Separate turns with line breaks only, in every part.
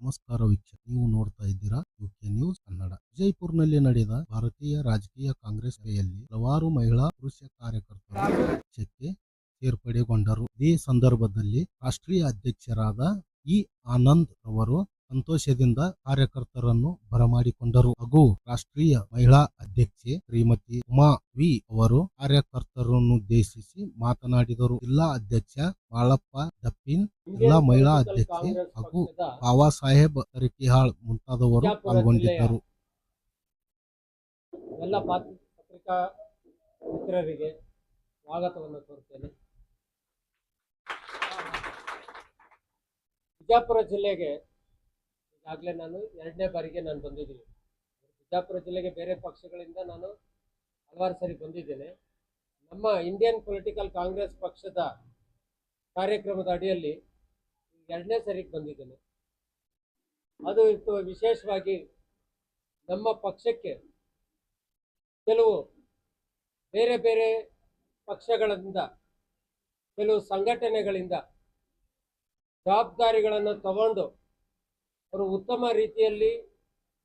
ನಮಸ್ಕಾರ ವೀಕ್ಷಕ ನೀವು ನೋಡ್ತಾ ಇದ್ದೀರಾ ಯುಕೆ ನ್ಯೂಸ್ ಕನ್ನಡ. ವಿಜಯಪುರ್ನಲ್ಲಿ ನಡೆದ ಭಾರತೀಯ ರಾಜಕೀಯ ಕಾಂಗ್ರೆಸ್ ಸಭೆಯಲ್ಲಿ ಹಲವಾರು ಮಹಿಳಾ ಪುರುಷ ಕಾರ್ಯಕರ್ತರು ಪಕ್ಷಕ್ಕೆ ಸೇರ್ಪಡೆಗೊಂಡರು. ಈ ಸಂದರ್ಭದಲ್ಲಿ ರಾಷ್ಟ್ರೀಯ ಅಧ್ಯಕ್ಷರಾದ ಇ. ಆನಂದ್ ಅವರು ಸಂತೋಷದಿಂದ ಕಾರ್ಯಕರ್ತರನ್ನು ಬರಮಾಡಿಕೊಂಡರು. ಹಾಗೂ ರಾಷ್ಟ್ರೀಯ ಮಹಿಳಾ ಅಧ್ಯಕ್ಷೆ ಶ್ರೀಮತಿ ಉಮಾ ವಿ ಅವರು ಕಾರ್ಯಕರ್ತರನ್ನುದ್ದೇಶಿಸಿ ಮಾತನಾಡಿದರು. ಜಿಲ್ಲಾ ಅಧ್ಯಕ್ಷ ಮಾಳಪ್ಪ ದಪ್ಪಿನ್, ಜಿಲ್ಲಾ ಮಹಿಳಾ ಅಧ್ಯಕ್ಷೆ ಹಾಗೂ ಬಾಬಾ ಸಾಹೇಬ್ ತರಿಕಿಹಾಳ್ ಮುಂತಾದವರು ಪಾಲ್ಗೊಂಡಿದ್ದರು.
ಎಲ್ಲ ಪಾತ್- ಪತ್ರಿಕಾ ಮಿತ್ರರಿಗೆ ಸ್ವಾಗತವನ್ನು ಕೋರುತ್ತೇನೆ. ಬಿಜಾಪುರ ಜಿಲ್ಲೆಗೆ ಈಗಾಗಲೇ ನಾನು ಎರಡನೇ ಬಾರಿಗೆ ನಾನು ಬಂದಿದ್ದೀನಿ. ಬಿಜಾಪುರ ಜಿಲ್ಲೆಗೆ ಬೇರೆ ಪಕ್ಷಗಳಿಂದ ನಾನು ಹಲವಾರು ಸರಿ ಬಂದಿದ್ದೇನೆ. ನಮ್ಮ ಇಂಡಿಯನ್ ಪೊಲಿಟಿಕಲ್ ಕಾಂಗ್ರೆಸ್ ಪಕ್ಷದ ಕಾರ್ಯಕ್ರಮದ ಅಡಿಯಲ್ಲಿ ಎರಡನೇ ಸಾರಿಗೆ ಬಂದಿದ್ದೇನೆ. ಅದು ಇತ್ತು ವಿಶೇಷವಾಗಿ ನಮ್ಮ ಪಕ್ಷಕ್ಕೆ ಕೆಲವು ಬೇರೆ ಬೇರೆ ಪಕ್ಷಗಳಿಂದ, ಕೆಲವು ಸಂಘಟನೆಗಳಿಂದ ಜವಾಬ್ದಾರಿಗಳನ್ನು ತಗೊಂಡು ಅವರು ಉತ್ತಮ ರೀತಿಯಲ್ಲಿ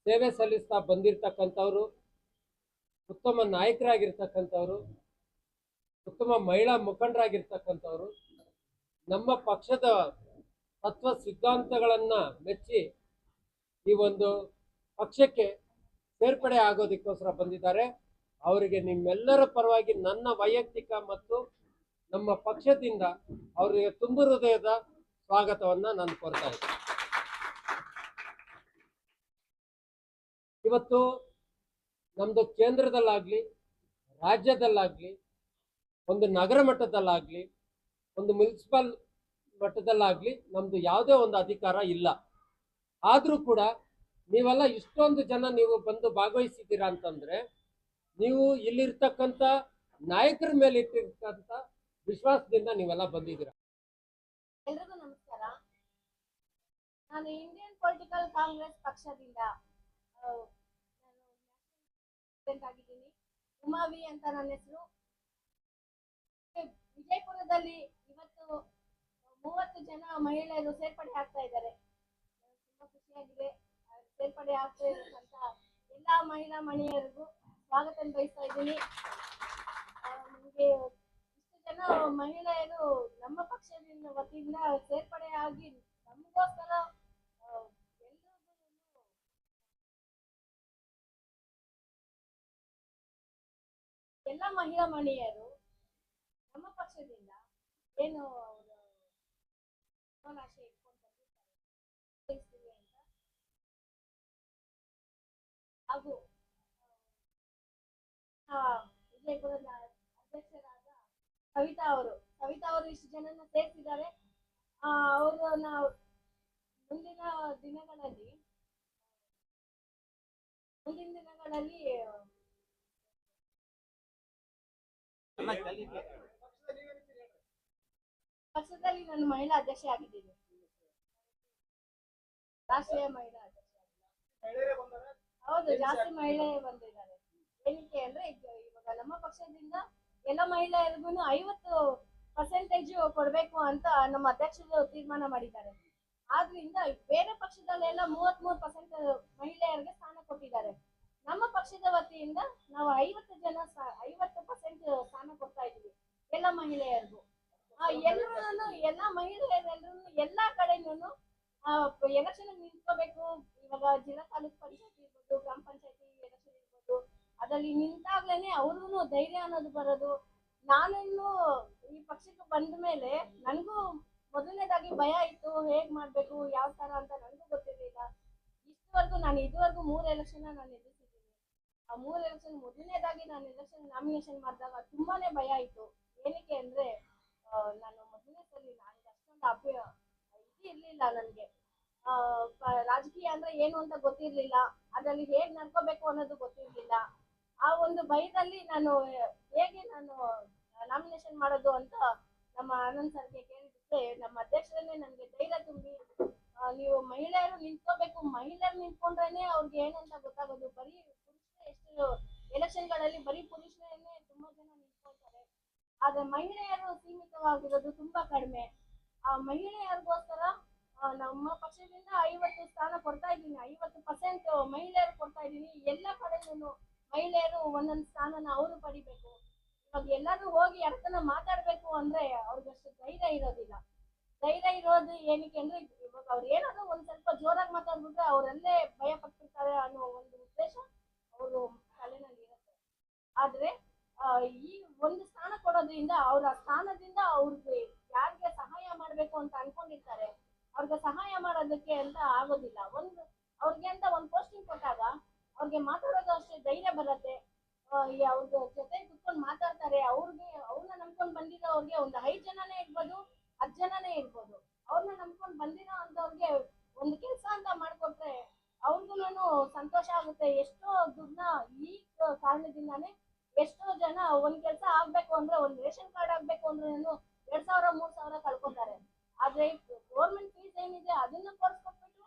ಸೇವೆ ಸಲ್ಲಿಸ್ತಾ ಬಂದಿರತಕ್ಕಂಥವ್ರು, ಉತ್ತಮ ನಾಯಕರಾಗಿರ್ತಕ್ಕಂಥವ್ರು, ಉತ್ತಮ ಮಹಿಳಾ ಮುಖಂಡರಾಗಿರ್ತಕ್ಕಂಥವ್ರು, ನಮ್ಮ ಪಕ್ಷದ ತತ್ವ ಸಿದ್ಧಾಂತಗಳನ್ನು ಮೆಚ್ಚಿ ಈ ಒಂದು ಪಕ್ಷಕ್ಕೆ ಸೇರ್ಪಡೆ ಆಗೋದಕ್ಕೋಸ್ಕರ ಬಂದಿದ್ದಾರೆ. ಅವರಿಗೆ ನಿಮ್ಮೆಲ್ಲರ ಪರವಾಗಿ ನನ್ನ ವೈಯಕ್ತಿಕ ಮತ್ತು ನಮ್ಮ ಪಕ್ಷದಿಂದ ಅವರಿಗೆ ತುಂಬು ಹೃದಯದ ಸ್ವಾಗತವನ್ನು ನಾನು ಕೊಡ್ತಾ ಇದ್ದೀನಿ. ಇವತ್ತು ನಮ್ದು ಕೇಂದ್ರದಲ್ಲಾಗ್ಲಿ, ರಾಜ್ಯದಲ್ಲಾಗ್ಲಿ, ಒಂದು ನಗರ ಮಟ್ಟದಲ್ಲಾಗ್ಲಿ, ಒಂದು ಮುನ್ಸಿಪಲ್ ಮಟ್ಟದಲ್ಲಾಗ್ಲಿ ನಮ್ದು ಯಾವುದೇ ಒಂದು ಅಧಿಕಾರ ಇಲ್ಲ. ಆದರೂ ಕೂಡ ನೀವೆಲ್ಲ ಇಷ್ಟೊಂದು ಜನ ನೀವು ಬಂದು ಭಾಗವಹಿಸಿದ್ದೀರಾ ಅಂತಂದ್ರೆ, ನೀವು ಇಲ್ಲಿರ್ತಕ್ಕಂಥ ನಾಯಕರ ಮೇಲೆ ಇಟ್ಟಿರ್ತಕ್ಕಂಥ ವಿಶ್ವಾಸದಿಂದ ನೀವೆಲ್ಲ ಬಂದಿದ್ದೀರಾ?
ಎಲ್ರಿಗೂ ನಮಸ್ಕಾರ. ನಾನು ಇಂಡಿಯನ್ ಪೊಲಿಟಿಕಲ್ ಕಾಂಗ್ರೆಸ್ ಪಕ್ಷದಿಂದ ಪ್ರೆಸಿಡೆಂಟ್ ಆಗಿದ್ದೀನಿ ಉಮಾವಿ ಅಂತ ನನ್ನ ಹೆಸರು. ವಿಜಯಪುರದಲ್ಲಿ ಇವತ್ತು ಮೂವತ್ತು ಜನ ಮಹಿಳೆಯರು ಸೇರ್ಪಡೆ ಆಗ್ತಾ ಇದ್ದಾರೆ. ತುಂಬಾ ಖುಷಿಯಾಗಿದೆ. ಸೇರ್ಪಡೆ ಆಗ್ತಾ ಇರೋದಂತ ಎಲ್ಲಾ ಮಹಿಳಾ ಮಣಿಯರಿಗೂ ಸ್ವಾಗತ ಬಯಸ್ತಾ ಇದ್ದೀನಿ. ಇಷ್ಟು ಜನ ಮಹಿಳೆಯರು ನಮ್ಮ ಪಕ್ಷದಿಂದ, ವತಿಯಿಂದ ಸೇರ್ಪಡೆ ಆಗಿ ಮಹಿಳಾ ಮಣಿಯರು ನಮ್ಮ ಪಕ್ಷದಿಂದ ಏನು ಅವರು ಆಶೆ ಇಟ್ಕೊಂಡು ಅಂತ ಹಾಗೂ ವಿಜಯಪುರದ ಅಧ್ಯಕ್ಷರಾದ ಕವಿತಾ ಅವರು ಕವಿತಾ ಅವರು ಇಷ್ಟು ಜನನ ಸೇರಿಸಿದ್ದಾರೆ. ಅವರು ನಾವು ಮುಂದಿನ ದಿನಗಳಲ್ಲಿ ಮುಂದಿನ ದಿನಗಳಲ್ಲಿ ಪಕ್ಷದಲ್ಲಿ ನಾನು ಮಹಿಳಾ ಅಧ್ಯಕ್ಷೆ ಆಗಿದ್ದೀನಿ. ರಾಷ್ಟ್ರೀಯ ಮಹಿಳಾ ಅಧ್ಯಕ್ಷೆ ಹೌದು, ಜಾಸ್ತಿ ಮಹಿಳೆ ಬಂದಿದ್ದಾರೆ. ಏನಕ್ಕೆ ಅಂದ್ರೆ ಇವಾಗ ನಮ್ಮ ಪಕ್ಷದಿಂದ ಎಲ್ಲ ಮಹಿಳೆಯರಿಗೂ ಐವತ್ತು ಪರ್ಸೆಂಟೇಜ್ ಕೊಡ್ಬೇಕು ಅಂತ ನಮ್ಮ ಅಧ್ಯಕ್ಷರು ತೀರ್ಮಾನ ಮಾಡಿದ್ದಾರೆ. ಆದ್ರಿಂದ ಬೇರೆ ಪಕ್ಷದಲ್ಲೆಲ್ಲ ಮೂವತ್ತ್ ಮೂರು ಪರ್ಸೆಂಟ್ ಮಹಿಳೆಯರಿಗೆ ಸ್ಥಾನ ಕೊಟ್ಟಿದ್ದಾರೆ. ನಮ್ಮ ಪಕ್ಷದ ವತಿಯಿಂದ ನಾವು ಐವತ್ತು ಜನ ಐವತ್ತು ಪರ್ಸೆಂಟ್ ಸ್ಥಾನ ಕೊಡ್ತಾ ಇದೀವಿ ಎಲ್ಲ ಮಹಿಳೆಯರಿಗೂ. ಎಲ್ಲರೂ ಎಲ್ಲ ಮಹಿಳೆಯರೆಲ್ಲರೂ ಎಲ್ಲಾ ಕಡೆನೂ ಎಲೆಕ್ಷನ್ ನಿಂತ್ಕೋಬೇಕು. ಇವಾಗ ಜಿಲ್ಲಾ ತಾಲೂಕ್ ಪಂಚಾಯತಿ ಇರ್ಬೋದು, ಗ್ರಾಮ ಪಂಚಾಯತಿ ಎಲೆಕ್ಷನ್ ಇರ್ಬೋದು, ಅದರಲ್ಲಿ ನಿಂತಾಗ್ಲೇನೆ ಅವ್ರಿಗೂ ಧೈರ್ಯ ಅನ್ನೋದು ಬರೋದು. ನಾನು ಈ ಪಕ್ಷಕ್ಕೆ ಬಂದ ಮೇಲೆ ನನಗೂ ಮೊದಲನೇದಾಗಿ ಭಯ ಇತ್ತು, ಹೇಗ್ ಮಾಡ್ಬೇಕು, ಯಾವ ತರ ಅಂತ ನನಗೂ ಗೊತ್ತಿರಲಿಲ್ಲ. ಇಷ್ಟವರೆಗೂ ನಾನು ಇದುವರೆಗೂ ಮೂರು ಎಲೆಕ್ಷನ್ ನಾನು ಆ ಮೂರು ಎಲೆಕ್ಷನ್ ಮೊದಲನೇದಾಗಿ ನಾನು ಎಲೆಕ್ಷನ್ ನಾಮಿನೇಷನ್ ಮಾಡಿದಾಗ ತುಂಬಾನೇ ಭಯ ಆಯ್ತು. ಏನಕ್ಕೆ ಅಂದ್ರೆ ನಾನು ಮೊದಲನೇ ಸಲ ನನಗೆ ಅಷ್ಟೊಂದು ಅಭ್ಯ ಇದು ಇರ್ಲಿಲ್ಲ ನನಗೆ. ರಾಜಕೀಯ ಅಂದ್ರೆ ಏನು ಅಂತ ಗೊತ್ತಿರ್ಲಿಲ್ಲ. ಅದ್ರಲ್ಲಿ ಹೇಗ್ ನಡ್ಕೋಬೇಕು ಅನ್ನೋದು ಗೊತ್ತಿರ್ಲಿಲ್ಲ. ಆ ಒಂದು ಭಯದಲ್ಲಿ ನಾನು, ಹೇಗೆ ನಾನು ನಾಮಿನೇಷನ್ ಮಾಡೋದು ಅಂತ ನಮ್ಮ ಆನಂದ್ ಸರ್ಗೆ ಕೇಳಿದ್ರೆ, ನಮ್ಮ ಅಧ್ಯಕ್ಷರನ್ನೇ ನನಗೆ ಧೈರ್ಯ ತುಂಬಿ ನೀವು ಮಹಿಳೆಯರು ನಿಂತ್ಕೋಬೇಕು, ಮಹಿಳೆಯರು ನಿಂತ್ಕೊಂಡ್ರೇನೆ ಅವ್ರಿಗೆ ಏನಂತ ಗೊತ್ತಾಗೋದು. ಬರೀ ಪುರುಷರೇ ಗಳಲ್ಲಿ ಎಲೆಕ್ಷನ್ಗಳಲ್ಲಿ ಬರೀ ಪುರುಷರನ್ನೇ ತುಂಬಾ ಜನ ನಿಂತ್ಕೊಳ್ತಾರೆ. ಆದ್ರೆ ಮಹಿಳೆಯರು ಸೀಮಿತವಾಗಿರೋದು ತುಂಬಾ ಕಡಿಮೆ. ಆ ಮಹಿಳೆಯರಿಗೋಸ್ಕರ ನಮ್ಮ ಪಕ್ಷದಿಂದ ಐವತ್ತು ಸ್ಥಾನ ಸ್ಥಾನ ಕೊಡ್ತಾ ಇದ್ದೀನಿ. ಐವತ್ತು ಪರ್ಸೆಂಟ್ ಮಹಿಳೆಯರು ಕೊಡ್ತಾ ಇದ್ದೀನಿ. ಎಲ್ಲ ಕಡೆನೂ ಮಹಿಳೆಯರು ಒಂದೊಂದು ಸ್ಥಾನನ ಅವರು ಪಡಿಬೇಕು. ಇವಾಗ ಎಲ್ಲರೂ ಹೋಗಿ ಅರ್ಥನ ಮಾತಾಡ್ಬೇಕು ಅಂದ್ರೆ ಅವ್ರಿಗಷ್ಟು ಧೈರ್ಯ ಇರೋದಿಲ್ಲ. ಧೈರ್ಯ ಇರೋದು ಏನಕ್ಕೆ ಅಂದ್ರೆ, ಇವಾಗ ಅವ್ರು ಏನಾದ್ರು ಒಂದ್ ಸ್ವಲ್ಪ ಜೋರಾಗಿ ಮಾತಾಡ್ಬಿಟ್ರೆ ಅವರಲ್ಲೇ ಭಯ ಪಡ್ತಿರ್ತಾರೆ ಅನ್ನೋ ಒಂದು ಉದ್ದೇಶ ಅವರು ತಲೆನಲ್ಲಿ ಆದ್ರೆ ಈ ಒಂದು ಸ್ಥಾನ ಕೊಡೋದ್ರಿಂದ ಅವ್ರ ಸ್ಥಾನದಿಂದ ಅವ್ರಿಗೆ ಯಾರಿಗೆ ಸಹಾಯ ಮಾಡ್ಬೇಕು ಅಂತ ಅನ್ಕೊಂಡಿರ್ತಾರೆ, ಅವ್ರಿಗೆ ಸಹಾಯ ಮಾಡೋದಕ್ಕೆ ಅಂತ ಆಗೋದಿಲ್ಲ. ಒಂದು, ಅವ್ರಿಗೆ ಅಂತ ಒಂದು ಪೋಸ್ಟಿಂಗ್ ಕೊಟ್ಟಾಗ ಅವ್ರಿಗೆ ಮಾತಾಡೋದು ಅಷ್ಟೇ ಧೈರ್ಯ ಬರುತ್ತೆ. ಅವ್ರ ಜೊತೆ ಕುತ್ಕೊಂಡು ಮಾತಾಡ್ತಾರೆ, ಅವ್ರಿಗೆ ಅವ್ರನ್ನ ನಂಬ್ಕೊಂಡು ಅವ್ರಿಗೆ ಒಂದು ಐದ್ ಜನನೇ ಇರ್ಬೋದು ಹತ್ತು ಜನನೇ ಇರ್ಬೋದು. ಅವ್ರನ್ನ ನಂಬ್ಕೊಂಡು ಬಂದಿರೋ ಅಂತವ್ರಿಗೆ ಒಂದು ಕೆಲಸ ಅಂತ ಮಾಡ್ಕೊಟ್ರೆ ಅವ್ರಿಗೂ ಸಂತೋಷ ಆಗುತ್ತೆ. ಎಷ್ಟೋ ಕಾರಣದಿಂದಾನೇ ಎಷ್ಟೋ ಜನ ಒಂದ್ ಕೆಲಸ ಆಗ್ಬೇಕು ಅಂದ್ರೆ ಒಂದ್ ರೇಷನ್ ಕಾರ್ಡ್ ಆಗ್ಬೇಕು ಅಂದ್ರೆ ಎರಡ್ ಸಾವಿರ, ಮೂರ್ ಸಾವಿರ ಕಳ್ಕೊತಾರೆ. ಆದ್ರೆ ಗೌರ್ಮೆಂಟ್ ಫೀಸ್ ಏನಿದೆ ಅದನ್ನ ಕೊಡ್ಸ್ಕೊಟ್ಬಿಟ್ಟು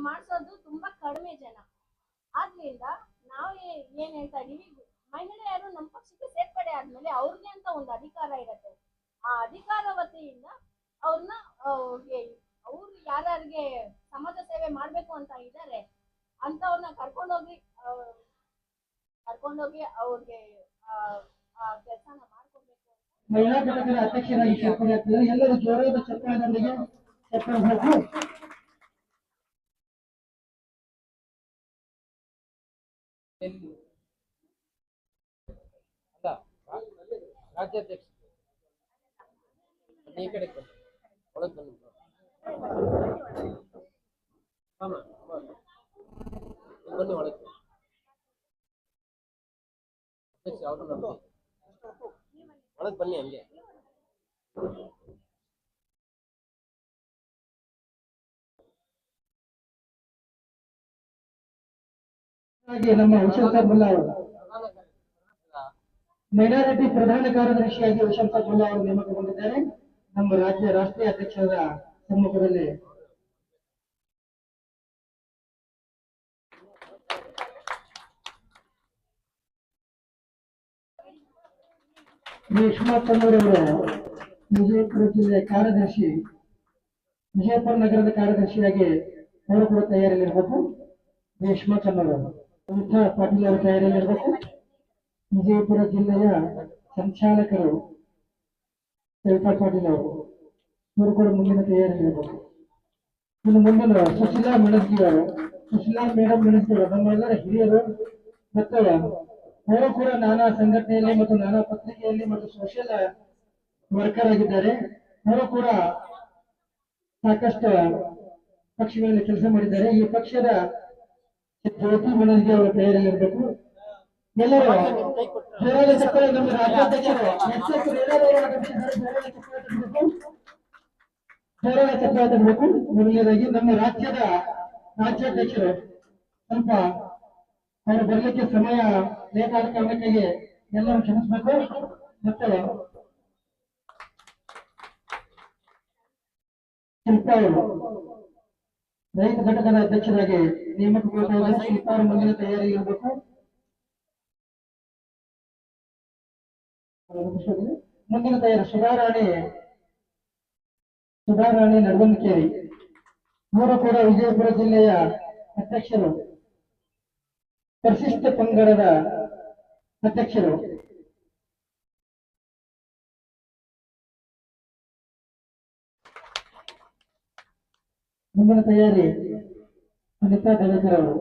ಮಾಡ್ಸೋದು ತುಂಬಾ ಕಡಿಮೆ ಜನ. ಆದ್ರಿಂದ ನಾವು ಏನ್ ಹೇಳ್ತಾ ಇದೀವಿ, ಮಹಿಳೆಯರು ನಮ್ಮ ಪಕ್ಷಕ್ಕೆ ಸೇರ್ಪಡೆ ಆದ್ಮೇಲೆ ಅವ್ರಿಗೆ ಅಂತ ಒಂದು ಅಧಿಕಾರ ಇರತ್ತೆ. ಆ ಅಧಿಕಾರ ವತಿಯಿಂದ ಅವ್ರನ್ನ ಅವ್ರು ಯಾರ್ಯಾರಿಗೆ ಸಮಾಜ ಸೇವೆ ಮಾಡ್ಬೇಕು ಅಂತ ಇದ್ದಾರೆ ಅಂತವ್ರನ್ನ ಕರ್ಕೊಂಡೋಗಿ ಆ, ಕರ್ಕೊಂಡೋಗಿ ಅವ್ರಿಗೆ ಆ ಕೆಲಸನ ಮಾಡ್ಕೊಡ್ಬೇಕು ಅಂತ
ಮಹಿಳಾ ಘಟಕದ ಅಧ್ಯಕ್ಷರಾಗಿ ಸೇರ್ಪಡೆ ಆಗ್ತಿದ್ದಾರೆ ಎಲ್ಲರೂ ಜೋರಾದ ಚಪ್ಪಾಳದೊಂದಿಗೆ ಚಪ್ಪಾಳಬೇಕು
ಎಲ್ಲಿ ಅಲ್ಲ ರಾ- ರಾಜ್ಯಾಧ್ಯಕ್ಷ ಈ ಕಡೆ ಬನ್ನಿ. ಒಳಗ್ ಬನ್ನಿ ಅಮ್ಮ, ಅಮ್ಮ. ನೀವು ಬನ್ನಿ ಒಳಗೆ. ಒಳಗೆ ಬನ್ನಿ
ನಮ್ಮ ವಿಶಾಖ ಮುಲ್ಲಾ ಅವರು. ಮೈನಾರಿಟಿ ಪ್ರಧಾನ ಕಾರ್ಯದರ್ಶಿಯಾಗಿ ವಿಶಾಖ ಮುಲ್ಲಾ ಅವರು ನೇಮಕಗೊಂಡಿದ್ದಾರೆ. ನಮ್ಮ ರಾಜ್ಯ ರಾಷ್ಟ್ರೀಯ ಅಧ್ಯಕ್ಷರ ಸಮ್ಮುಖದಲ್ಲಿ ರೇಷ್ಮಾ ವಿಜಯಪುರ ಜಿಲ್ಲೆಯ ಕಾರ್ಯದರ್ಶಿ, ವಿಜಯಪುರ ನಗರದ ಕಾರ್ಯದರ್ಶಿಯಾಗಿ ಅವರು ಕೂಡ ತಯಾರಿಯಲ್ಲಿರಬೇಕು. ರೇಷ್ಮಾ ಚಂದ್ರವರು ಪಾಟೀಲ್ ಅವರು ತಯಾರಿಯಲ್ಲಿರಬೇಕು. ವಿಜಯಪುರ ಜಿಲ್ಲೆಯ ಸಂಚಾಲಕರು ಕವಿತಾ ಪಾಟೀಲ್ ಅವರು, ಇವರು ಕೂಡ ಮುಂದಿನ ತಯಾರಿಯಲ್ಲಿರಬೇಕು. ಇನ್ನು ಮುಂದಿನ ಸುಶೀಲಾ ಮೆಣಸ್ಗಿ ಅವರು ಸುಶೀಲಾ ಮೇಡಮ್ ಮೆಣಸ್ಗಿ ಅವರು ನಮ್ಮೆಲ್ಲರ ಹಿರಿಯರು ಮತ್ತು ಅವರು ಕೂಡ ನಾನಾ ಸಂಘಟನೆಯಲ್ಲಿ ಮತ್ತು ನಾನಾ ಪತ್ರಿಕೆಯಲ್ಲಿ ಮತ್ತು ಸೋಷಿಯಲ್ ವರ್ಕರ್ ಆಗಿದ್ದಾರೆ. ಅವರು ಕೂಡ ಸಾಕಷ್ಟು ಪಕ್ಷಗಳಲ್ಲಿ ಕೆಲಸ ಮಾಡಿದ್ದಾರೆ. ಈ ಪಕ್ಷದ ಜ್ಯೋತಿ ಮೆಣಸ್ಗಿ ಅವರ ಇರಬೇಕು ಎಲ್ಲರೂ ನಮ್ಮ ಮೊದಲನೇದಾಗಿ ನಮ್ಮ ರಾಜ್ಯದ ರಾಜ್ಯಾಧ್ಯಕ್ಷರು ಸ್ವಲ್ಪ ಅವರು ಬರಲಿಕ್ಕೆ ಸಮಯ ಬೇಕಾದ ಕಾರಣಕ್ಕಾಗಿ ಎಲ್ಲರೂ ಕ್ಷಮಿಸಬೇಕು. ಮತ್ತೆ ರೈತ ಘಟಕದ ಅಧ್ಯಕ್ಷರಾಗಿ ನೇಮಕಗೊಳ್ಳುವ ಶಿಲ್ಪಾರು ಮುಂದಿನ ತಯಾರಿ ಇರಬೇಕು. ಮುಂದಿನ ತಯಾರಿ ಸುಧಾರಾಣಿ ಸುಧಾರಾಣಿ ನಡವಳಿಕೆ ಇವರು ಕೂಡ ವಿಜಯಪುರ ಜಿಲ್ಲೆಯ ಅಧ್ಯಕ್ಷರು. ಪರಿಶಿಷ್ಟ ಪಂಗಡದ ಅಧ್ಯಕ್ಷರು. ಮುಂದಿನ ತಯಾರಿ ಅನಿತಾ ಅವರು.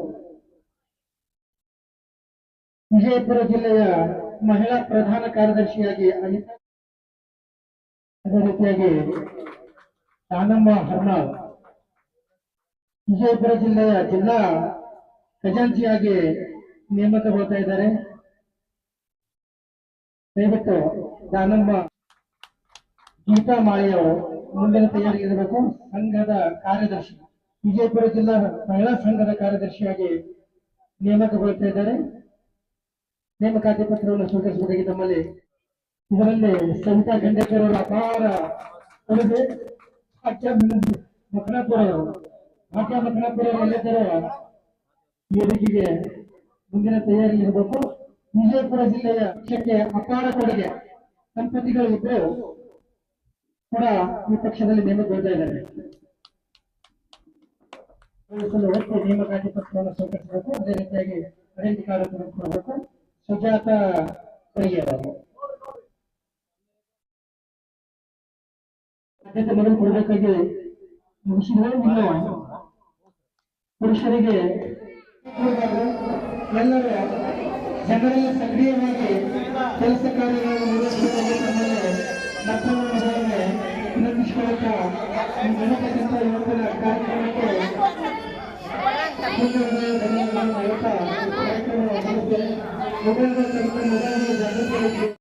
ವಿಜಯಪುರ ಜಿಲ್ಲೆಯ ಮಹಿಳಾ ಪ್ರಧಾನ ಕಾರ್ಯದರ್ಶಿಯಾಗಿ ಅನಿತಾ ಅದೇ ರೀತಿಯಾಗಿ ದಾನಮ್ಮ ಹರ್ನಾಳ್. ವಿಜಯಪುರ ಜಿಲ್ಲೆಯ ಜಿಲ್ಲಾ ಖಜಾಂಚಿಯಾಗಿ ನೇಮಕಗೊಳ್ತಾ ಇದ್ದಾರೆ. ದಯವಿಟ್ಟು ದಾನಮ್ಮ ಗೀತಾ ಮಾಳಿಯವರು ಮುಂದಿನ ತಯಾರಿ ಇರಬೇಕು. ಸಂಘದ ಕಾರ್ಯದರ್ಶಿ, ವಿಜಯಪುರ ಜಿಲ್ಲಾ ಮಹಿಳಾ ಸಂಘದ ಕಾರ್ಯದರ್ಶಿಯಾಗಿ ನೇಮಕಗೊಳ್ತಾ ಇದ್ದಾರೆ. ನೇಮಕಾತಿ ಪತ್ರವನ್ನು ಸ್ವೀಕರಿಸಬೇಕಾಗಿ ತಮ್ಮಲ್ಲಿ ಇದರಲ್ಲಿ ಸವಿತಾ ಗಂಡೇಶ್ವರ ಅವರ ಅಪಾರ ಕೊಡುಗೆ. ಆಕ್ಯ ಮಕನಾಪುರ ಅವರು ಆಕ್ಯ ಮಕನಾಪುರ ಅವರು ಎಲ್ಲಿದ್ದರೂ ವೇದಿಕೆಗೆ ಮುಂದಿನ ತಯಾರಿ ಇರಬೇಕು ವಿಜಯಪುರ ಜಿಲ್ಲೆಯ ಪಕ್ಷಕ್ಕೆ ಅಪಾರ ಕೊಡುಗೆ. ಸಂಪತಿಗಳು ಇದ್ರೆ ಕೂಡ ಈ ಪಕ್ಷದಲ್ಲಿ ನೇಮಕಗೊಳ್ತಾ ಇದ್ದಾರೆ. ಒಟ್ಟು ನೇಮಕಾತಿ ಪತ್ರವನ್ನು ಸ್ವೀಕರಿಸಬೇಕು. ಅದೇ ರೀತಿಯಾಗಿ ಐಡೆಂಟಿ ಕಾರ್ಡ್ ಕೊಡಬೇಕು. ಸುಜಾತ ಅವರಿಗೆ ಅವರು ಮೊದಲು ಕೊಡಬೇಕಾಗಿ ಮುಗಿಸಿದ್ರೆ ಇನ್ನು ಪುರುಷರಿಗೆ ಎಲ್ಲರೂ ಜನರಲ್ಲಿ ಸಕ್ರಿಯವಾಗಿ ಕೆಲಸ ಕಾರ್ಯಗಳನ್ನು ನಿರ್ವಹಿಸುವುದಕ್ಕೆ ತಮ್ಮಲ್ಲಿ ಮತ್ತೊಮ್ಮೆ ವಿನಂತಿಸಿಕೊಳ್ಳುತ್ತಾ ನೆನಪಿನಂತ ಇವತ್ತಿನ ಕಾರ್ಯಕ್ರಮಕ್ಕೆ ಧನ್ಯವಾದಗಳನ್ನು ಹೇಳ್ತಾ ಕಾರ್ಯಕ್ರಮ ಮುಗಿಸ್ತೇನೆ ಮೊಬೈಲ್ಗಳ ಮೊಬೈಲ್ ಜಾಗೃತಿ